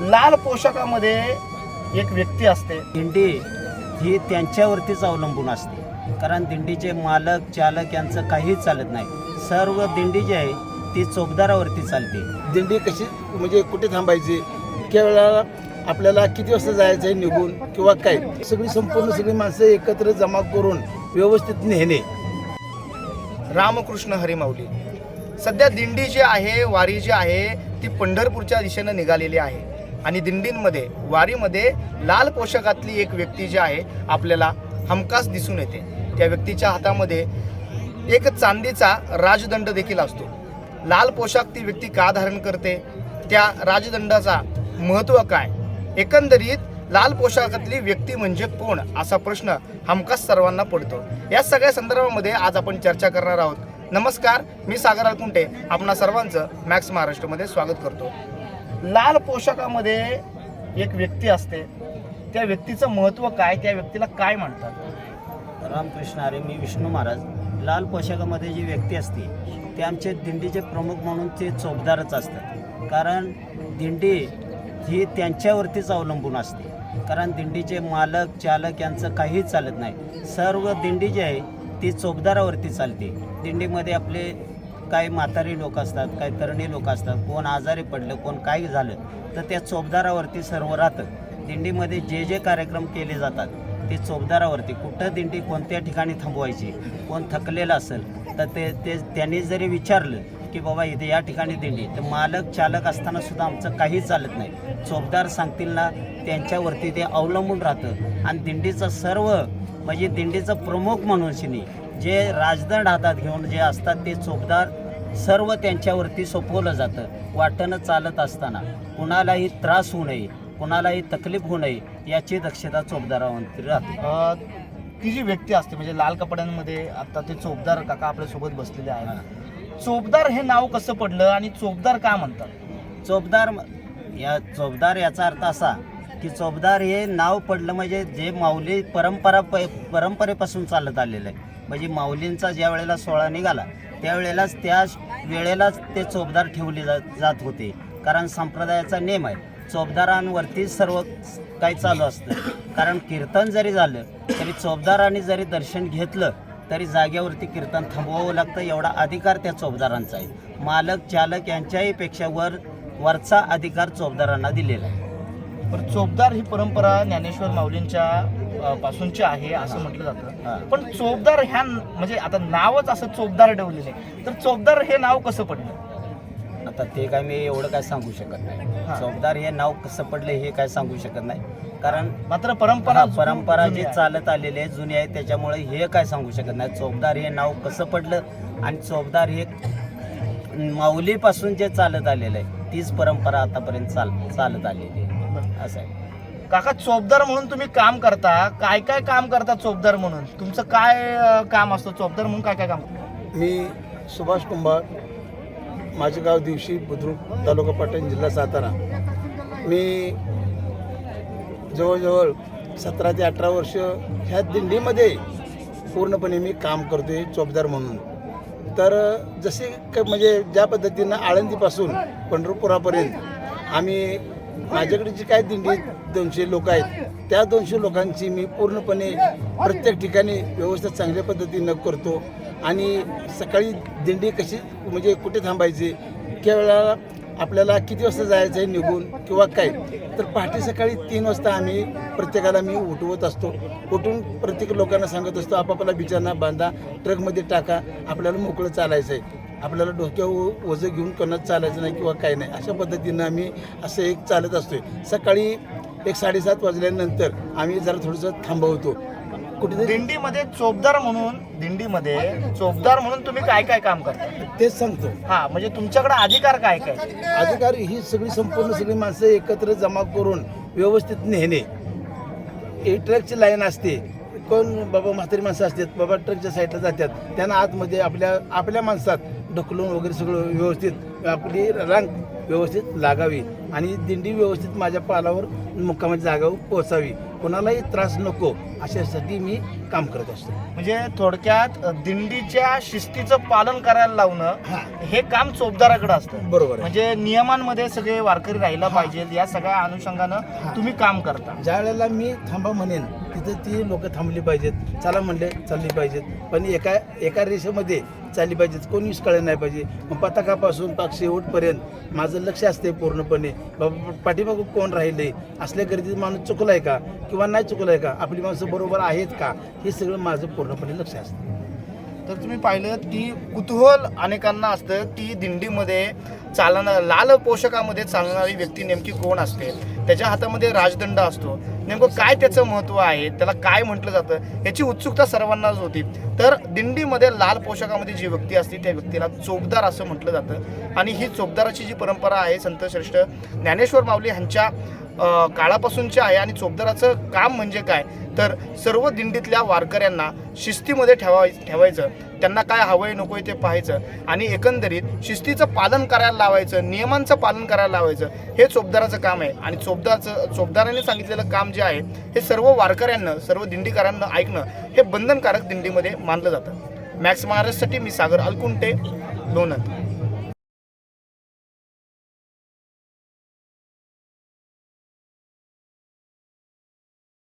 लाल पोशाखामध्ये एक व्यक्ती असते. दिंडी ही त्यांच्यावरतीच अवलंबून असते. कारण दिंडीचे मालक चालक यांचं काहीच चालत नाही. सर्व दिंडी जी आहे ती चोपदारावरती चालते. दिंडी कशी म्हणजे कुठे थांबायची? इतक्या वेळा आपल्याला किती वाजता जायचं आहे निघून किंवा काय? सगळी संपूर्ण सगळी माणसं एकत्र जमा करून व्यवस्थित नेणे. रामकृष्ण हरिमाऊली सध्या दिंडी जी आहे वारी जी आहे ती पंढरपूरच्या दिशेनं निघालेली आहे. आणि दिंडींमध्ये वारीमध्ये लाल पोशाखातली एक व्यक्ती जी आहे आपल्याला हमखास दिसून येते. त्या व्यक्तीच्या हातामध्ये एक चांदीचा राजदंड देखील असतो. लाल पोशाख ती व्यक्ती का धारण करते? त्या राजदंडाचा महत्त्व काय? एकंदरीत लाल पोशाखातली व्यक्ती म्हणजे कोण? असा प्रश्न हमखास सर्वांना पडतो. या सगळ्या संदर्भामध्ये आज आपण चर्चा करणार आहोत. नमस्कार मी सागर अलकुंटे. आपणा सर्वांचं मॅक्स महाराष्ट्रमध्ये स्वागत करतो. लाल पोशाखामध्ये एक व्यक्ती असते. त्या व्यक्तीचं महत्त्व काय? त्या व्यक्तीला काय म्हणतात? रामकृष्ण अरे मी विष्णू महाराज. लाल पोशाखामध्ये जी व्यक्ती असते ते आमचे दिंडीचे प्रमुख म्हणून ते चोपदारच असतात. कारण दिंडी ही त्यांच्यावरतीच अवलंबून असते. कारण दिंडीचे मालक चालक यांचं काहीच चालत नाही. सर्व दिंडी जी आहे ती चोपदारावरती चालते. दिंडीमध्ये आपले काही म्हातारी लोक असतात काही तरुणी लोक असतात कोण आजारी पडलं कोण काही झालं तर त्या चोपदारावरती सर्व राहतं. दिंडीमध्ये जे जे कार्यक्रम केले जातात ते चोपदारावरती. कुठं दिंडी कोणत्या ठिकाणी थांबवायची कोण थकलेलं असेल तर ते ते त्यांनी जरी विचारलं की बाबा इथे या ठिकाणी दिंडी तर मालक चालक असताना सुद्धा आमचं काहीच चालत नाही. चोपदार सांगतील ना त्यांच्यावरती ते अवलंबून राहतं. आणि दिंडीचं सर्व म्हणजे दिंडीचं प्रमुख म्हणून शिनी जे राजदंड हातात घेऊन जे असतात ते चोपदार सर्व त्यांच्यावरती सोपवलं जातं. वाटणं चालत असताना कुणालाही त्रास होऊ नये कुणालाही तकलीफ होऊ नये याची दक्षता चोपदारावरती राहते. ती जी व्यक्ती असते म्हणजे लाल कपड्यांमध्ये आता ते चोपदार काका आपल्यासोबत बसलेले आहेत. चोपदार हे नाव कसं पडलं आणि चोपदार का म्हणतात? चोपदार या चोपदार याचा अर्थ असा की चोपदार हे नाव पडलं म्हणजे जे माऊली परंपरा परंपरेपासून चालत आलेलं आहे. म्हणजे माऊलींचा ज्या वेळेला सोहळा निघाला त्यावेळेलाच त्या वेळेलाच ते चोपदार ठेवले जा जात होते. कारण संप्रदायाचा नेम आहे चोपदारांवरती सर्व काही चालू असतं. कारण कीर्तन जरी झालं तरी चोपदारांनी जरी दर्शन घेतलं तरी जागेवरती कीर्तन थांबवावं लागतं एवढा अधिकार त्या चोपदारांचा आहे. मालक चालक यांच्याही पेक्षा वर वरचा अधिकार चोपदारांना दिलेला आहे. पण चोपदार ही परंपरा ज्ञानेश्वर माऊलींच्या पासूनची आहे असं म्हटलं. जातं. पण चोपदार ह्या म्हणजे आता नावच असं चोपदार ठेवलेलं आहे. तर चोपदार हे नाव कसं पडलं? आता ते काय मी एवढं काय सांगू शकत. नाही. चौकदार हे नाव कसं पडले हे काय सांगू शकत नाही. कारण मात्र परंपरा परंपरा जी. चालत आलेली आहे जुनी आहे त्याच्यामुळे हे काय सांगू शकत नाही. चोपदार हे नाव कसं पडलं आणि चोपदार हे माऊलीपासून जे चालत आलेलं आहे तीच परंपरा आतापर्यंत चाल चालत आलेली आहे. असं आहे. काका चोपदार म्हणून तुम्ही काम करता. काय काय काम करता चोपदार म्हणून? तुमचं काय काम असतं? चोपदार म्हणून काय काय काम मी सुभाष कुंभार. माझे गाव दिवशी बुद्रुक तालुका पाटण जिल्हा सातारा. मी जवळजवळ सतरा ते अठरा वर्ष ह्या दिंडीमध्ये पूर्णपणे मी काम करतोय चोपदार म्हणून. तर जसे क- म्हणजे ज्या पद्धतीनं आळंदीपासून पंढरपुरापर्यंत आम्ही माझ्याकडे जी काय दिंडी दोनशे लोक आहेत त्या दोनशे लोकांची मी पूर्णपणे प्रत्येक ठिकाणी व्यवस्था चांगल्या पद्धतीनं करतो. आणि सकाळी दिंडी कशी म्हणजे कुठे थांबायची इतक्या वेळा आपल्याला किती वाजता जायचं आहे निघून किंवा काय? तर पहाटे सकाळी तीन वाजता आम्ही प्रत्येकाला मी उठवत असतो. उठून प्रत्येक लोकांना सांगत असतो आपापला बिचांना बांधा ट्रकमध्ये टाका आपल्याला मोकळं चालायचं आहे आपल्याला डोक्यावर ओझं घेऊन कोणाच चालायचं नाही किंवा काही नाही. अशा पद्धतीनं आम्ही असं एक चालत असतो सकाळी एक साडेसात वाजल्यानंतर आम्ही जरा थोडंसं थांबवतो. कुठेतरी दिंडीमध्ये चोपदार म्हणून दिंडीमध्ये चोपदार म्हणून तुम्ही काय काय काम करता? तेच सांगतो. हा म्हणजे तुमच्याकडे अधिकार काय काय? अधिकारी ही सगळी संपूर्ण सगळी माणसं एकत्र जमा करून व्यवस्थित नेणे. ही ट्रकची लाईन असते. कोण बाबा म्हातारी माणसं असतात बाबा ट्रकच्या साईडला जातात त्यांना आतमध्ये आपल्या आपल्या माणसात ढकलून वगैरे सगळं व्यवस्थित आपली रांग व्यवस्थित लागावी आणि दिंडी व्यवस्थित माझ्या पालावर मुक्कामाच्या जागावर पोचावी कोणालाही त्रास नको अशासाठी मी काम करत असतो. म्हणजे थोडक्यात दिंडीच्या शिस्तीचं पालन करायला लावणं हां. काम चोपदाराकडे असतं. बरोबर म्हणजे नियमांमध्ये सगळे वारकरी राहायला पाहिजे या सगळ्या अनुषंगानं तुम्ही काम करता. ज्या वेळेला मी थांबा म्हणेन तिथं ती लोक थांबली पाहिजेत. चला म्हणले चालली पाहिजेत. पण एका एका रेषेमध्ये चालली पाहिजेत कोणीच कळलं नाही पाहिजे. मग पताकापासून पाक शेवटपर्यंत माझं लक्ष असते पूर्णपणे. बाबा पाठीमागं कोण राहिले असल्या गर्दीत माणूस चुकलाय का? किंवा नाही चुकलाय का? आपली माणसं बरोबर आहेत का? हे सगळं माझं पूर्णपणे लक्ष असतं. तर तुम्ही पाहिलं की कुतूहल अनेकांना असतं की दिंडीमध्ये चालणार लाल पोषकामध्ये चालणारी व्यक्ती नेमकी कोण असते? त्याच्या हातामध्ये राजदंड असतो. नेमकं काय त्याचं महत्त्व आहे? त्याला काय म्हटलं जातं? याची उत्सुकता सर्वांनाच होती. तर दिंडीमध्ये लाल पोशाखामध्ये जी व्यक्ती असते त्या व्यक्तीला चोपदार असं म्हटलं जातं. आणि ही चोपदाराची जी परंपरा आहे संत श्रेष्ठ ज्ञानेश्वर माऊली ह्यांच्या काळापासूनची आहे. आणि चोपदाराचं काम म्हणजे काय? तर सर्व दिंडीतल्या वारकऱ्यांना शिस्तीमध्ये ठेवाय ठेवायचं. त्यांना काय हवंय नकोय ते पाहायचं. आणि एकंदरीत शिस्तीचं पालन करायला लावायचं नियमांचं पालन करायला लावायचं हे चोपदाराचं काम आहे. आणि चोपदारचं चोपदाराने सांगितलेलं काम जे आहे हे सर्व वारकऱ्यांना सर्व दिंडीकरांना ऐकणं हे बंधनकारक दिंडीमध्ये मानलं जातं. मॅक्स महाराजसाठी मी सागर अलकुंटे लोणंद.